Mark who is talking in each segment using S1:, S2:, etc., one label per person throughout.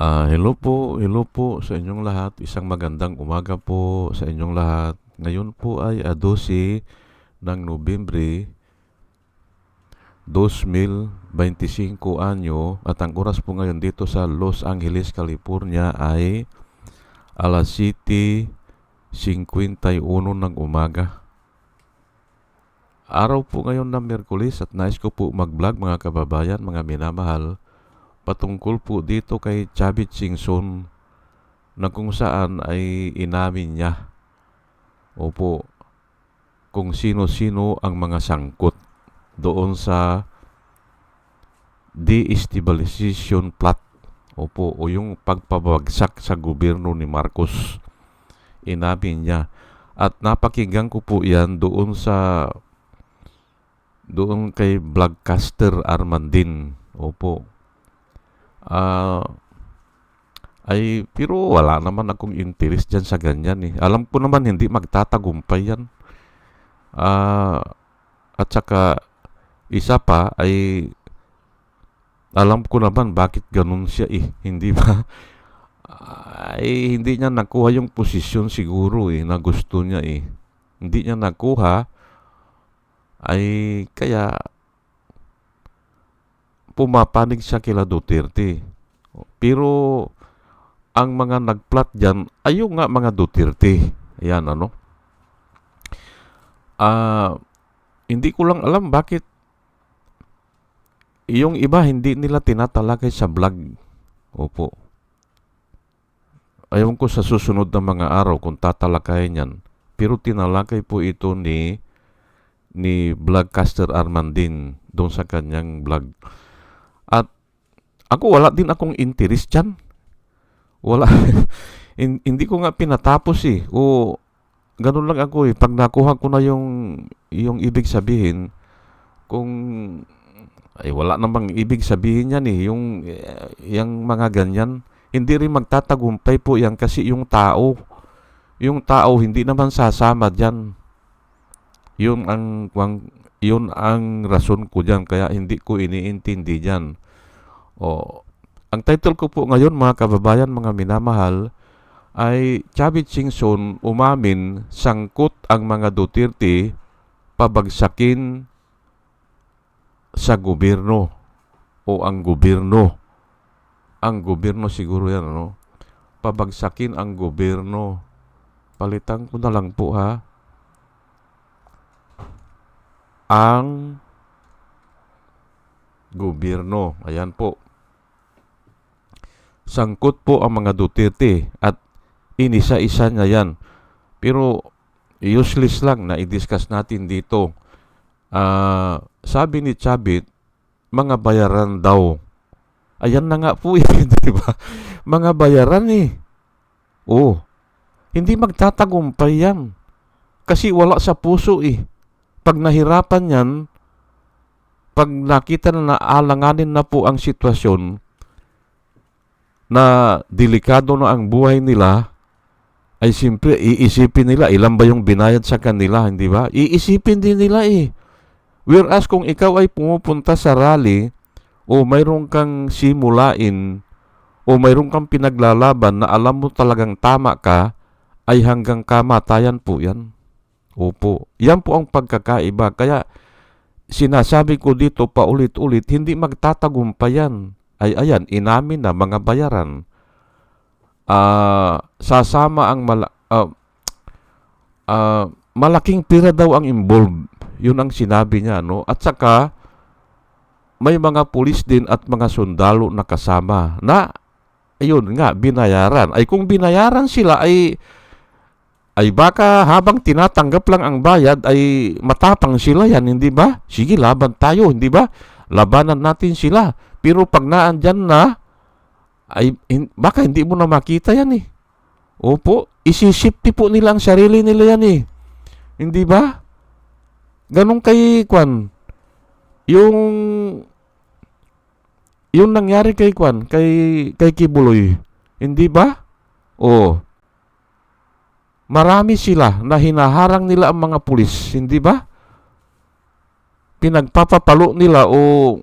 S1: Ah, hello po, hello po sa inyong lahat. Isang magandang umaga po sa inyong lahat. Ngayon po ay ah, 12 ng Nobyembre 2025 anyo at ang oras po ngayon dito sa Los Angeles, California ay alas 7.51 ng umaga. Araw po ngayon ng Merkulis at nais ko po mag-vlog mga kababayan, mga minamahal patungkol po dito kay Chavit Singson na kung saan ay inamin niya. Opo kung sino-sino ang mga sangkot doon sa de-estabilization plot. Opo o yung pagpabagsak sa gobyerno ni Marcos. Inamin niya. At napakinggan ko po yan doon sa doon kay Vlogcaster Armandin. Opo Ah, ay pero wala naman akong interest diyan sa ganyan eh. Alam ko naman hindi magtatagumpay yan. Ah, at saka isa pa ay alam ko naman bakit ganun siya eh. Hindi ba? Ay hindi niya nakuha yung posisyon siguro eh na gusto niya eh. Hindi niya nakuha ay kaya pumapanig siya kila Duterte. Pero ang mga nagplat dyan, ayo nga mga Duterte. Ayan ano. Ah, uh, hindi ko lang alam bakit yung iba hindi nila tinatalakay sa vlog. Opo. Ayaw ko sa susunod na mga araw kung tatalakayin yan. Pero tinalakay po ito ni ni Vlogcaster Armandin doon sa kanyang vlog. At ako wala din akong interest dyan. Wala. hindi ko nga pinatapos eh. O ganun lang ako eh. Pag nakuha ko na yung, yung ibig sabihin, kung ay wala namang ibig sabihin yan eh. Yung, yung mga ganyan, hindi rin magtatagumpay po yan kasi yung tao, yung tao hindi naman sasama dyan. Yun ang, ang yun ang rason ko dyan, kaya hindi ko iniintindi dyan. O, ang title ko po ngayon, mga kababayan, mga minamahal, ay Chavit Singson umamin sangkot ang mga Duterte pabagsakin sa gobyerno o ang gobyerno. Ang gobyerno siguro yan, ano? Pabagsakin ang gobyerno. Palitan ko na lang po ha ang gobyerno. Ayan po. Sangkot po ang mga Duterte at inisa-isa niya yan. Pero useless lang na i-discuss natin dito. Uh, sabi ni Chabit, mga bayaran daw. Ayan na nga po eh, di ba? Mga bayaran eh. Oh, hindi magtatagumpay yan. Kasi wala sa puso eh pag nahirapan yan, pag nakita na naalanganin na po ang sitwasyon, na delikado na ang buhay nila, ay siyempre iisipin nila ilan ba yung binayad sa kanila, hindi ba? Iisipin din nila eh. Whereas kung ikaw ay pumupunta sa rally o mayroon kang simulain o mayroon kang pinaglalaban na alam mo talagang tama ka, ay hanggang kamatayan po yan. Opo. Yan po ang pagkakaiba. Kaya sinasabi ko dito paulit-ulit, hindi magtatagumpay yan. Ay ayan, inamin na mga bayaran. Uh, sasama ang mala- uh, uh, malaking pira daw ang involved. Yun ang sinabi niya. No? At saka, may mga pulis din at mga sundalo na kasama na, ayun nga, binayaran. Ay kung binayaran sila, ay ay baka habang tinatanggap lang ang bayad ay matapang sila yan, hindi ba? Sige, laban tayo, hindi ba? Labanan natin sila. Pero pag naandyan na, ay hin, baka hindi mo na makita yan eh. Opo, isisipti po nila ang sarili nila yan eh. Hindi ba? Ganun kay Kwan. Yung yung nangyari kay Kwan, kay kay Kibuloy. Hindi ba? Oh, Marami sila na hinaharang nila ang mga pulis, hindi ba? Pinagpapapalo nila o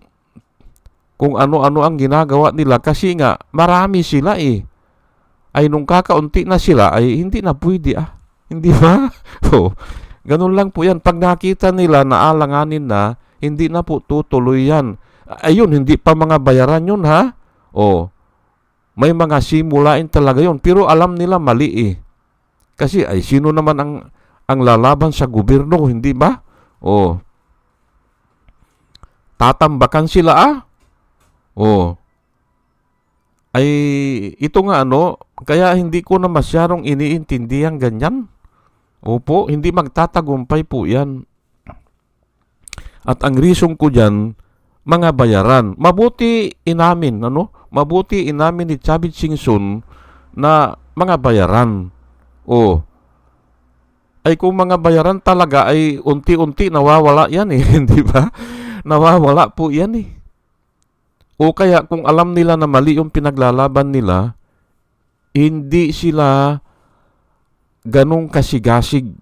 S1: kung ano-ano ang ginagawa nila kasi nga marami sila eh. Ay nung kakaunti na sila ay hindi na pwede ah. Hindi ba? oh, ganun lang po yan. Pag nakita nila na alanganin na, hindi na po tutuloy yan. Ayun, hindi pa mga bayaran yun ha. Oh, may mga simulain talaga yun. Pero alam nila mali eh. Kasi ay sino naman ang ang lalaban sa gobyerno, hindi ba? Oh. Tatambakan sila ah. Oh. Ay ito nga ano, kaya hindi ko na masyadong iniintindihan ganyan. Opo, hindi magtatagumpay po 'yan. At ang reason ko diyan, mga bayaran. Mabuti inamin, ano? Mabuti inamin ni Chavit Singson na mga bayaran. O, ay kung mga bayaran talaga ay unti-unti nawawala yan eh, di ba? Nawawala po yan eh. O kaya kung alam nila na mali yung pinaglalaban nila, hindi sila ganong kasigasig.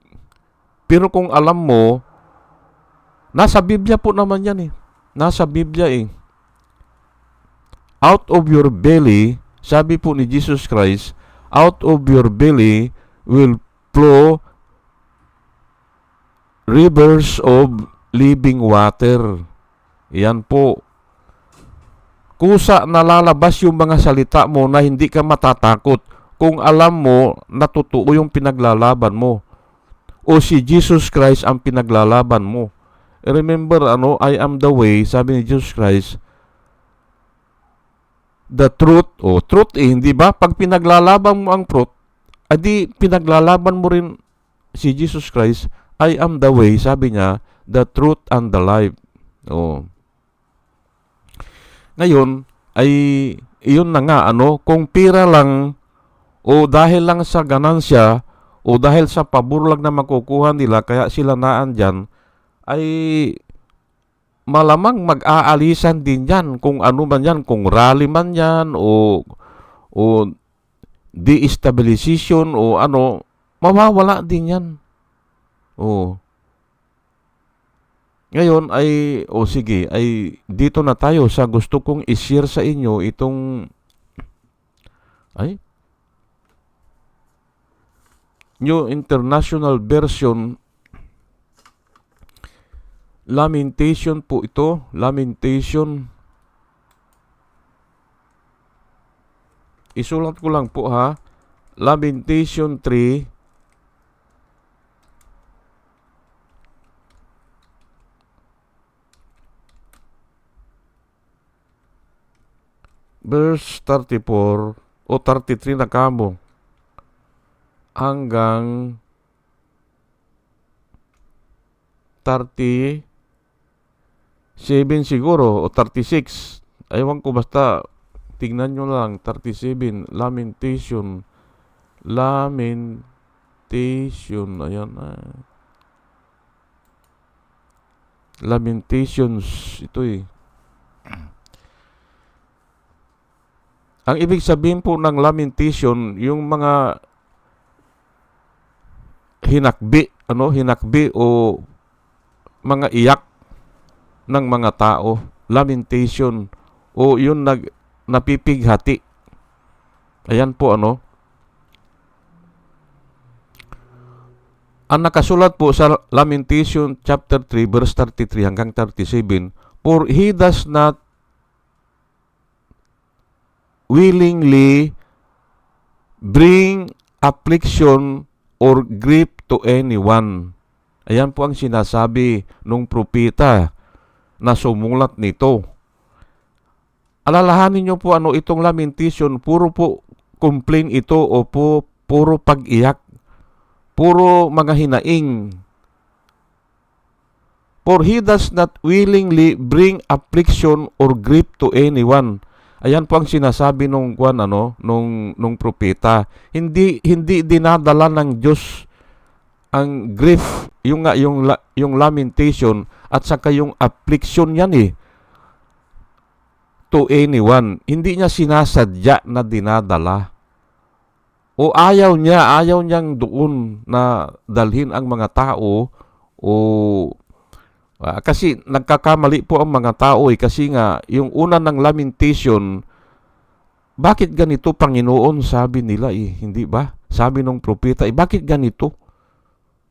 S1: Pero kung alam mo, nasa Biblia po naman yan eh. Nasa Biblia eh. Out of your belly, sabi po ni Jesus Christ, out of your belly will flow rivers of living water. Yan po. Kusa nalalabas yung mga salita mo na hindi ka matatakot kung alam mo na totoo yung pinaglalaban mo. O si Jesus Christ ang pinaglalaban mo. Remember, ano, I am the way, sabi ni Jesus Christ, the truth, o truth eh, hindi ba? Pag pinaglalaban mo ang truth, adi pinaglalaban mo rin si Jesus Christ, I am the way, sabi niya, the truth and the life. Oh. Ngayon, ay iyon na nga, ano, kung pira lang, o dahil lang sa ganansya, o dahil sa pabor na makukuha nila, kaya sila naan dyan, ay malamang mag-aalisan din yan kung ano man yan, kung rally man yan, o, o destabilization, o ano, mawawala din yan. O, ngayon ay, o sige, ay dito na tayo sa gusto kong i-share sa inyo itong, ay, New International Version Lamentation po ito, Lamentation. Isulat ko lang po ha. Lamentation 3 verse 34 o 33 na kamo. Hanggang 37 siguro o 36 aywan ko basta tingnan nyo lang 37 lamentation lamentation ayan ah. lamentations ito eh Ang ibig sabihin po ng lamentation, yung mga hinakbi, ano, hinakbi o mga iyak ng mga tao, lamentation o yun nag napipighati. Ayan po ano. Ang nakasulat po sa Lamentation chapter 3 verse 33 hanggang 37, For he does not willingly bring affliction or grief to anyone. Ayan po ang sinasabi nung propeta na sumulat nito. Alalahanin niyo po ano itong lamentation, puro po complain ito o po puro pag-iyak, puro mga hinaing. For he does not willingly bring affliction or grief to anyone Ayan po ang sinasabi nung kwan ano nung nung propeta. Hindi hindi dinadala ng Diyos ang grief, yung nga yung yung lamentation at saka yung affliction yan eh to anyone. Hindi niya sinasadya na dinadala. O ayaw niya, ayaw niyang doon na dalhin ang mga tao o Ah, kasi nagkakamali po ang mga tao eh. Kasi nga, yung una ng lamentation, bakit ganito Panginoon sabi nila eh, hindi ba? Sabi ng propeta, eh, bakit ganito?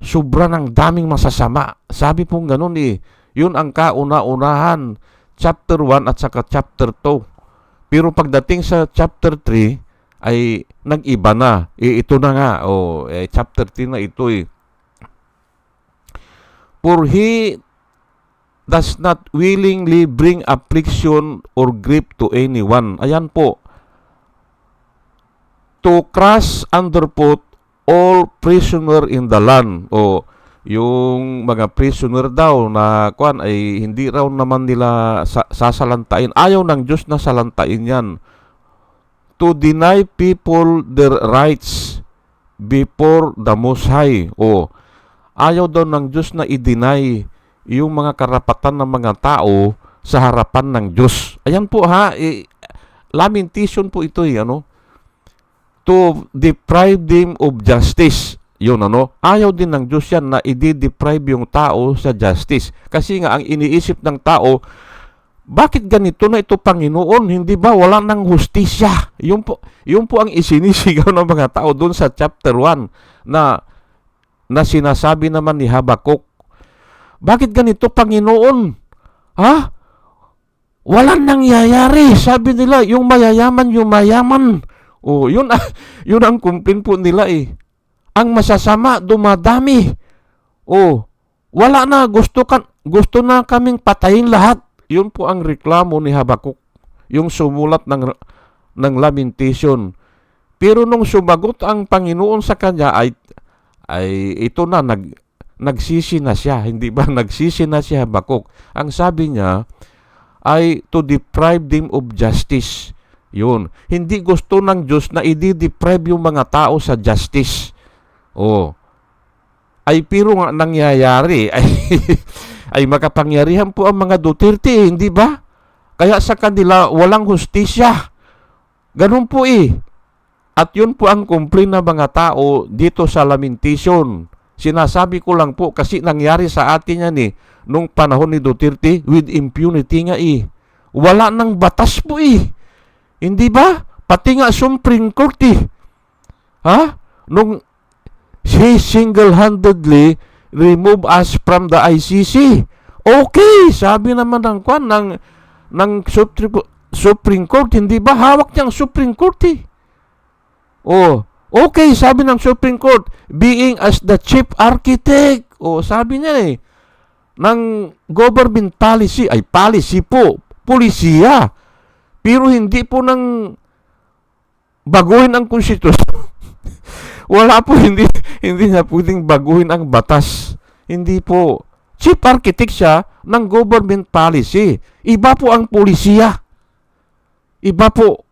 S1: Sobra ng daming masasama. Sabi pong ganun eh. Yun ang kauna-unahan. Chapter 1 at saka chapter 2. Pero pagdating sa chapter 3, ay nag-iba na. Eh, ito na nga. Oh, eh, chapter 3 na ito eh. For he does not willingly bring affliction or grief to anyone. Ayan po. To crush underfoot all prisoner in the land. O yung mga prisoner daw na kuan ay hindi raw naman nila sa, sasalantain. Ayaw ng Diyos na salantain yan. To deny people their rights before the Most High. O ayaw daw ng Diyos na i-deny yung mga karapatan ng mga tao sa harapan ng Diyos. Ayan po ha, eh, lamentation po ito eh, ano? To deprive them of justice. Yun ano, ayaw din ng Diyos yan na i-deprive yung tao sa justice. Kasi nga, ang iniisip ng tao, bakit ganito na ito Panginoon? Hindi ba wala nang hustisya? Yun po, yun po ang isinisigaw ng mga tao doon sa chapter 1 na na sinasabi naman ni Habakuk bakit ganito, Panginoon? Ha? Walang nangyayari. Sabi nila, yung mayayaman, yung mayaman. Oh, yun, yun ang kumpin po nila eh. Ang masasama, dumadami. Oh, wala na, gusto, kan, gusto na kaming patayin lahat. Yun po ang reklamo ni Habakuk. Yung sumulat ng, ng lamentation. Pero nung sumagot ang Panginoon sa kanya ay ay ito na nag nagsisi na siya. Hindi ba nagsisi na si Habakuk? Ang sabi niya ay to deprive them of justice. Yun. Hindi gusto ng Diyos na i-deprive yung mga tao sa justice. Oh. Ay pero nga nangyayari ay, ay makapangyarihan po ang mga Duterte, hindi ba? Kaya sa kanila walang hustisya. Ganun po eh. At yun po ang complain ng mga tao dito sa lamentation. Sinasabi ko lang po kasi nangyari sa atin yan eh. Nung panahon ni Duterte with impunity nga eh. Wala nang batas po eh. Hindi ba? Pati nga Supreme Court eh. Ha? Nung he single-handedly remove us from the ICC. Okay, sabi naman ng kwan ng ng Supreme, Court, hindi ba hawak niyang Supreme Court eh. Oh, Okay, sabi ng Supreme Court, being as the chief architect, oh, sabi niya eh, ng government policy, ay policy po, polisiya. Pero hindi po nang baguhin ang konstitusyon. Wala po, hindi, hindi niya pwedeng baguhin ang batas. Hindi po. Chief architect siya ng government policy. Iba po ang polisiya. Iba po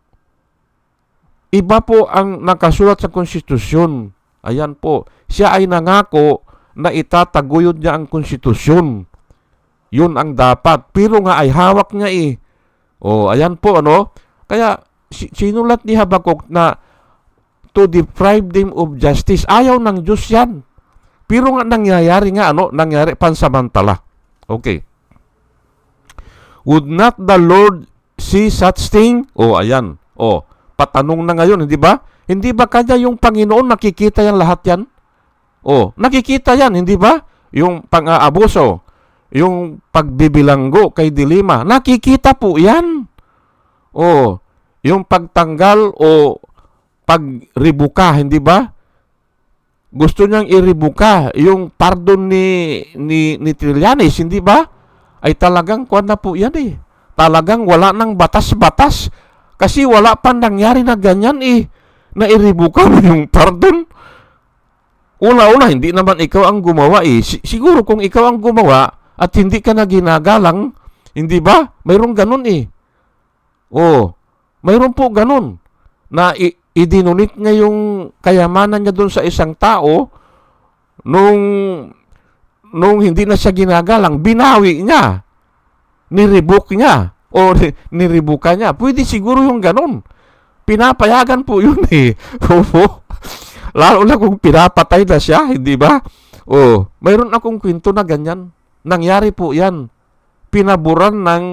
S1: Iba po ang nakasulat sa konstitusyon. Ayan po. Siya ay nangako na itataguyod niya ang konstitusyon. Yun ang dapat. Pero nga ay hawak niya eh. O, ayan po ano. Kaya sinulat ni Habakuk na to deprive them of justice. Ayaw ng Diyos yan. Pero nga nangyayari nga ano, nangyari pansamantala. Okay. Would not the Lord see such thing? O, ayan. O, patanong na ngayon, hindi ba? Hindi ba kanya yung Panginoon nakikita yan lahat yan? Oh, nakikita yan, hindi ba? Yung pang-aabuso, yung pagbibilanggo kay Dilima, nakikita po yan. Oh, yung pagtanggal o pagribuka, hindi ba? Gusto niyang iribuka yung pardon ni ni, ni Trillanes, hindi ba? Ay talagang kuan na po yan eh. Talagang wala nang batas-batas kasi wala pa nangyari na ganyan eh. Na iribuka mo yung pardon. Una-una, hindi naman ikaw ang gumawa eh. siguro kung ikaw ang gumawa at hindi ka na ginagalang, hindi ba? Mayroong ganun eh. Oh, mayroon po ganun. Na i- idinunit niya yung kayamanan niya doon sa isang tao nung nung hindi na siya ginagalang, binawi niya. Nirebook niya o niribuka niya. Pwede siguro yung ganun. Pinapayagan po yun eh. Opo. Lalo na kung pinapatay na siya, hindi ba? O, mayroon akong kwento na ganyan. Nangyari po yan. Pinaboran ng,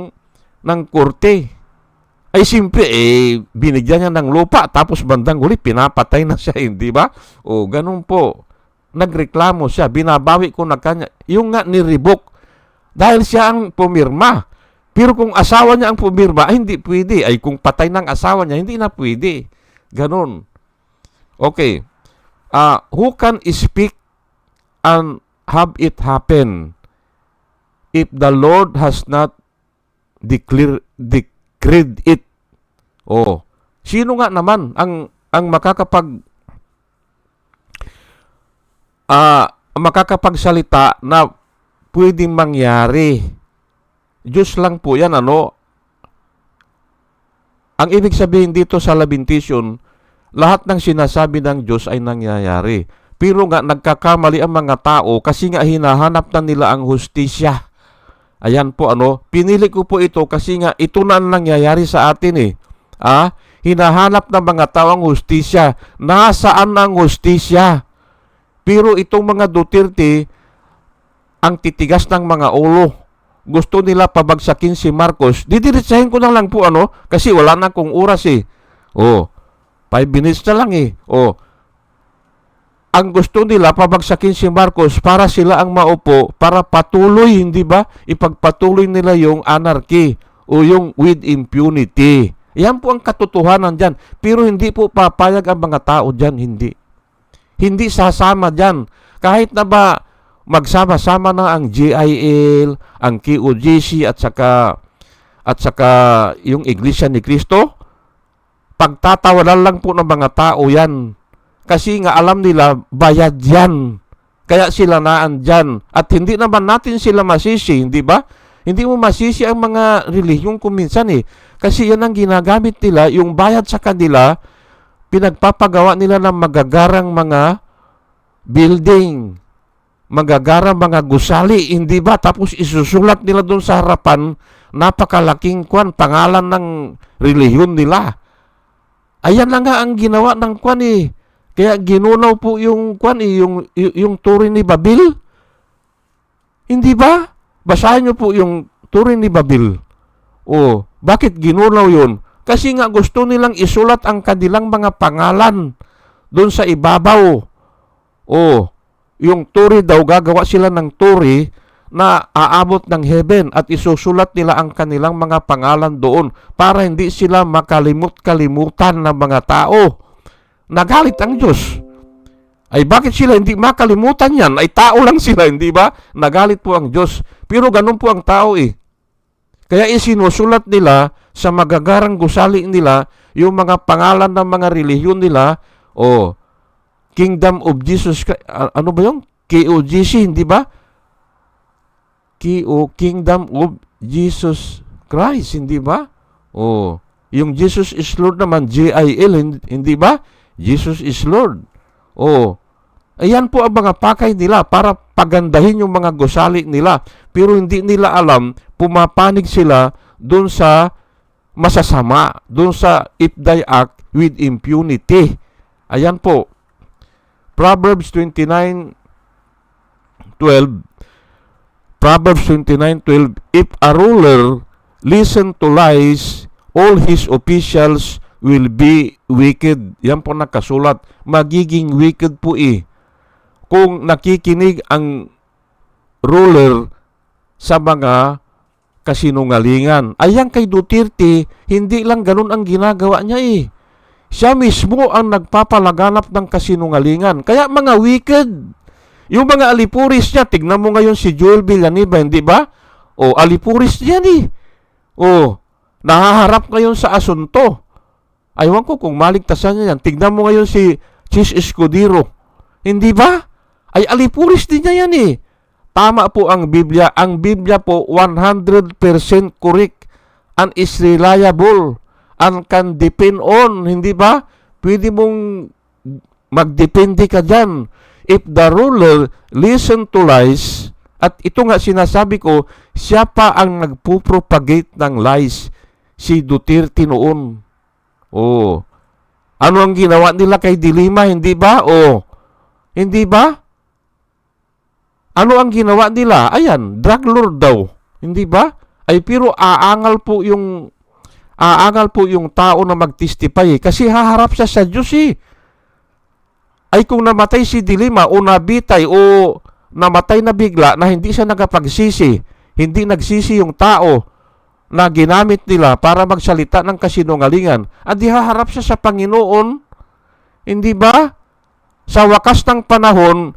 S1: ng korte. Ay simple, eh, binigyan niya ng lupa, tapos bandang huli, pinapatay na siya, hindi ba? O, ganun po. Nagreklamo siya, binabawi ko na kanya. Yung nga ni-revoke, dahil siya ang pumirma. Pero kung asawa niya ang pumirma, ay hindi pwede. Ay kung patay ng asawa niya, hindi na pwede. Ganon. Okay. Uh, who can speak and have it happen if the Lord has not declare, decreed it? Oh, sino nga naman ang ang makakapag ah makakapagsalita na pwedeng mangyari? Diyos lang po yan, ano? Ang ibig sabihin dito sa lamentation, lahat ng sinasabi ng Diyos ay nangyayari. Pero nga nagkakamali ang mga tao kasi nga hinahanap na nila ang hustisya. Ayan po ano, pinili ko po ito kasi nga ito na ang nangyayari sa atin eh. Ah, hinahanap ng mga tao ang hustisya. Nasaan ang hustisya? Pero itong mga Duterte, ang titigas ng mga ulo. Gusto nila pabagsakin si Marcos. Didiretsahin ko na lang po ano, kasi wala na akong oras eh. Oh, 5 minutes na lang eh. Oh, ang gusto nila pabagsakin si Marcos para sila ang maupo para patuloy hindi ba? Ipagpatuloy nila yung anarchy o yung with impunity. Yan po ang katotohanan dyan. Pero hindi po papayag ang mga tao dyan hindi. Hindi sasama dyan. Kahit na ba magsama-sama na ang GIL ang QOGC at saka at saka yung Iglesia ni Cristo pagtatawanan lang po ng mga tao yan kasi nga alam nila, bayad yan. Kaya sila naandyan. At hindi naman natin sila masisi, hindi ba? Hindi mo masisi ang mga relihiyong kuminsan eh. Kasi yan ang ginagamit nila, yung bayad sa kanila, pinagpapagawa nila ng magagarang mga building, magagarang mga gusali, hindi ba? Tapos isusulat nila doon sa harapan, napakalaking kwan, pangalan ng relihiyon nila. Ayan na nga ang ginawa ng kwan eh kaya ginunaw po yung kwan eh, yung yung turin ni Babil. Hindi ba? Basahin niyo po yung turin ni Babil. O, bakit ginunaw yun? Kasi nga gusto nilang isulat ang kanilang mga pangalan doon sa ibabaw. O, yung turi daw, gagawa sila ng turi na aabot ng heaven at isusulat nila ang kanilang mga pangalan doon para hindi sila makalimut-kalimutan ng mga tao. Nagalit ang Diyos. Ay bakit sila hindi makalimutan yan? Ay tao lang sila, hindi ba? Nagalit po ang Diyos. Pero ganun po ang tao eh. Kaya isinusulat nila sa magagarang gusali nila yung mga pangalan ng mga relihiyon nila o Kingdom of Jesus ano ba yung KOGC hindi ba KO Kingdom of Jesus Christ hindi ba o yung Jesus is Lord naman JIL hindi ba Jesus is Lord. Oh, ayan po ang mga pakay nila para pagandahin yung mga gusali nila. Pero hindi nila alam, pumapanig sila doon sa masasama, doon sa if they act with impunity. Ayan po. Proverbs 29, 12. Proverbs 29:12 If a ruler listen to lies, all his officials will be wicked. Yan po nakasulat. Magiging wicked po eh. Kung nakikinig ang ruler sa mga kasinungalingan. Ayan kay Duterte, hindi lang ganun ang ginagawa niya eh. Siya mismo ang nagpapalaganap ng kasinungalingan. Kaya mga wicked, yung mga alipuris niya, tignan mo ngayon si Joel Villanueva, hindi ba? O, alipuris niya eh. O, nahaharap ngayon sa asunto. Aywan ko kung maligtasan niya yan. Tignan mo ngayon si Chis Escudero. Hindi ba? Ay alipuris din niya yan eh. Tama po ang Biblia. Ang Biblia po 100% correct and is reliable and can depend on. Hindi ba? Pwede mong magdepende ka dyan. If the ruler listen to lies, at ito nga sinasabi ko, siya pa ang nagpupropagate ng lies. Si Duterte noon. Oh. Ano ang ginawa nila kay Dilima, hindi ba? Oh. Hindi ba? Ano ang ginawa nila? Ayan, drug lord daw. Hindi ba? Ay pero aangal po yung aangal po yung tao na magtestify eh. Kasi haharap siya sa Diyos eh. Ay kung namatay si Dilima o nabitay o namatay na bigla na hindi siya nagapagsisi, hindi nagsisi yung tao na ginamit nila para magsalita ng kasinungalingan, adi haharap siya sa Panginoon. Hindi ba? Sa wakas ng panahon,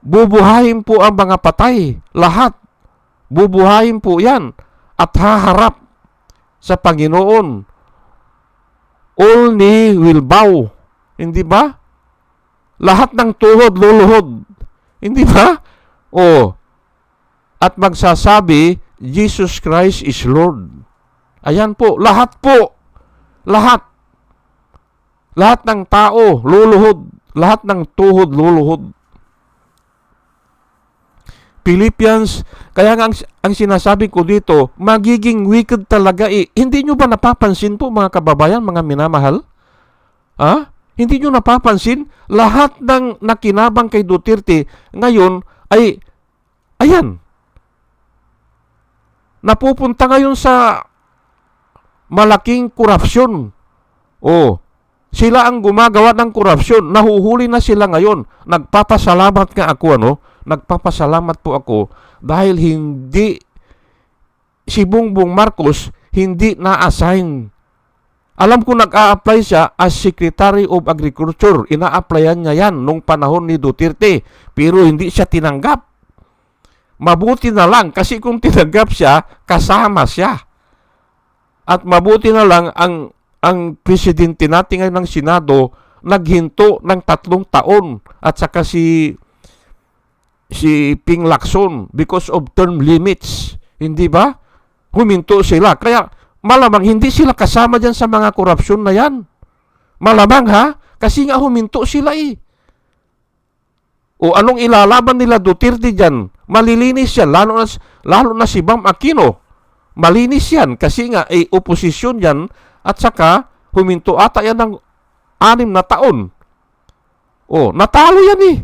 S1: bubuhayin po ang mga patay. Lahat. Bubuhayin po yan. At haharap sa Panginoon. All knee will bow. Hindi ba? Lahat ng tuhod luluhod. Hindi ba? O. At magsasabi, Jesus Christ is Lord. Ayan po. Lahat po. Lahat. Lahat ng tao luluhod. Lahat ng tuhod luluhod. Philippians, kaya nga ang, ang sinasabi ko dito, magiging wicked talaga eh. Hindi nyo ba napapansin po mga kababayan, mga minamahal? Ha? Hindi nyo napapansin? Lahat ng nakinabang kay Duterte ngayon ay, ayan, napupunta ngayon sa malaking korupsyon. Oh, sila ang gumagawa ng korupsyon. Nahuhuli na sila ngayon. Nagpapasalamat nga ako, ano? Nagpapasalamat po ako dahil hindi si Bongbong Marcos hindi na-assign. Alam ko nag-a-apply siya as Secretary of Agriculture. Ina-applyan niya yan nung panahon ni Duterte. Pero hindi siya tinanggap. Mabuti na lang kasi kung tinanggap siya, kasama siya. At mabuti na lang ang ang presidente natin ngayon ng Senado naghinto ng tatlong taon at saka si si Ping Lacson because of term limits. Hindi ba? Huminto sila. Kaya malamang hindi sila kasama dyan sa mga korupsyon na yan. Malamang ha? Kasi nga huminto sila eh. O anong ilalaban nila Duterte dyan? Malilinis yan. Lalo na, lalo na si Bam Aquino. Malinis yan. Kasi nga, eh, oposisyon yan. At saka, huminto ata yan ng anim na taon. O, natalo yan eh.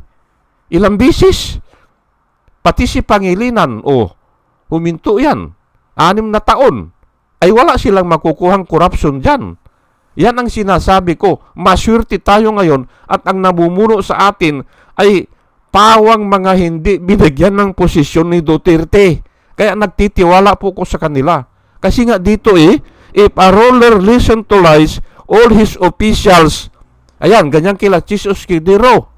S1: Ilang bisis. Pati si Pangilinan, o, huminto yan. Anim na taon. Ay wala silang makukuhang korupsyon dyan. Yan ang sinasabi ko. Maswerte tayo ngayon at ang namumuno sa atin ay pawang mga hindi binigyan ng posisyon ni Duterte. Kaya nagtitiwala po ko sa kanila. Kasi nga dito eh, if a ruler listen to lies, all his officials, ayan, ganyan kila Jesus Kidero,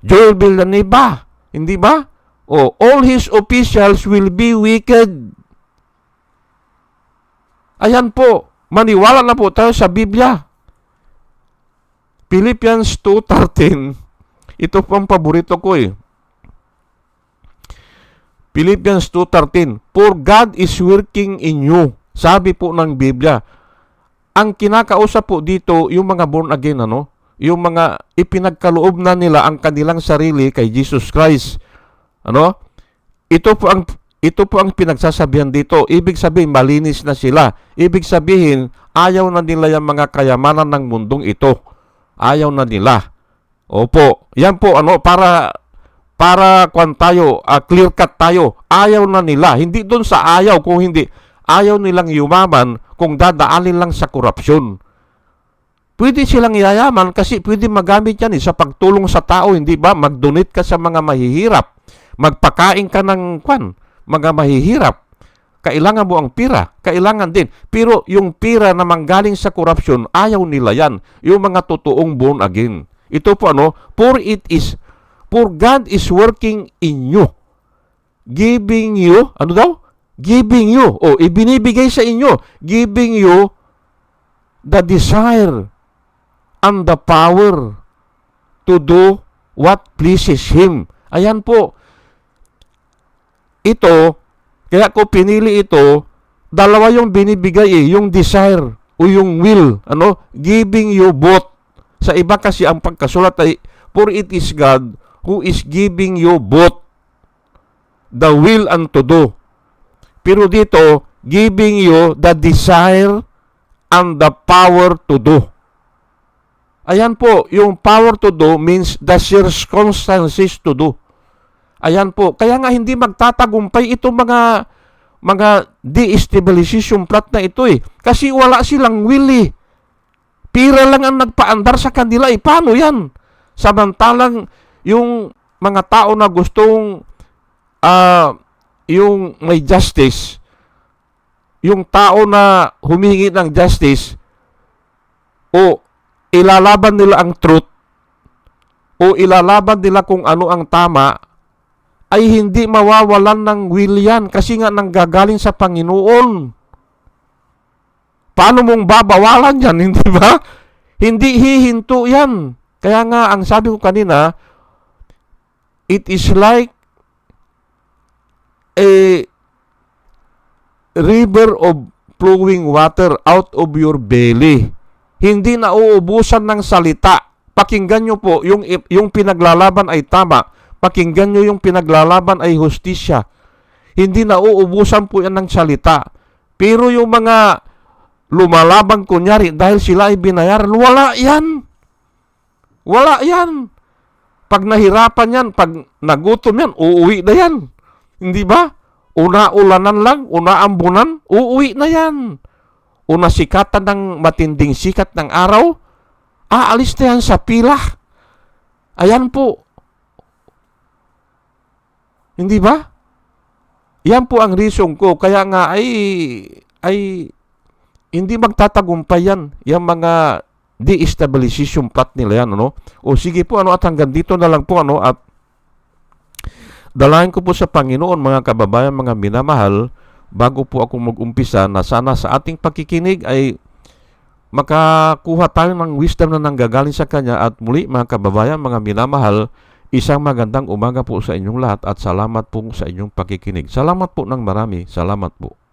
S1: Joel Villanueva, hindi ba? Oh, all his officials will be wicked. Ayan po, maniwala na po tayo sa Biblia. Philippians 2.13 ito po ang paborito ko eh. Philippians 2.13 For God is working in you. Sabi po ng Biblia. Ang kinakausap po dito, yung mga born again, ano? Yung mga ipinagkaloob na nila ang kanilang sarili kay Jesus Christ. Ano? Ito po ang ito po ang pinagsasabihan dito. Ibig sabihin, malinis na sila. Ibig sabihin, ayaw na nila yung mga kayamanan ng mundong ito. Ayaw na nila. Opo, yan po ano para para kwan tayo, uh, clear cut tayo. Ayaw na nila, hindi doon sa ayaw kung hindi ayaw nilang yumaman kung dadaanin lang sa korupsyon. Pwede silang yayaman kasi pwede magamit yan eh, sa pagtulong sa tao, hindi ba? Mag-donate ka sa mga mahihirap. Magpakain ka ng kwan, mga mahihirap. Kailangan mo ang pira. Kailangan din. Pero yung pira na manggaling sa korupsyon, ayaw nila yan. Yung mga totoong born again. Ito po ano, for it is, for God is working in you. Giving you, ano daw? Giving you, o ibinibigay sa inyo, giving you the desire and the power to do what pleases Him. Ayan po. Ito, kaya ko pinili ito, dalawa yung binibigay eh, yung desire o yung will, ano, giving you both sa iba kasi ang pagkasulat ay, For it is God who is giving you both the will and to do. Pero dito, giving you the desire and the power to do. Ayan po, yung power to do means the circumstances to do. Ayan po. Kaya nga hindi magtatagumpay itong mga mga destabilization plot na ito eh. Kasi wala silang will eh. Pira lang ang nagpaandar sa kanila eh. Paano yan? Samantalang yung mga tao na gustong ah, yung may justice, yung tao na humingi ng justice, o ilalaban nila ang truth, o ilalaban nila kung ano ang tama, ay hindi mawawalan ng will yan kasi nga nanggagaling sa Panginoon. Paano mong babawalan yan, hindi ba? Hindi hihinto yan. Kaya nga, ang sabi ko kanina, it is like a river of flowing water out of your belly. Hindi na uubusan ng salita. Pakinggan nyo po, yung, yung pinaglalaban ay tama. Pakinggan nyo yung pinaglalaban ay hustisya. Hindi na uubusan po yan ng salita. Pero yung mga lumalaban kunyari dahil sila ay binayaran, wala yan. Wala yan. Pag nahirapan yan, pag nagutom yan, uuwi na yan. Hindi ba? Una ulanan lang, una ambunan, uuwi na yan. Una sikatan ng matinding sikat ng araw, aalis na yan sa pila. Ayan po. Hindi ba? Yan po ang reason ko. Kaya nga ay, ay hindi magtatagumpay yan. Yung mga de-stabilization plot nila yan, ano? O sige po, ano, at hanggang dito na lang po, ano, at dalayan ko po sa Panginoon, mga kababayan, mga minamahal, bago po ako mag-umpisa na sana sa ating pakikinig ay makakuha tayo ng wisdom na nanggagaling sa Kanya at muli mga kababayan, mga minamahal, isang magandang umaga po sa inyong lahat at salamat po sa inyong pakikinig. Salamat po ng marami. Salamat po.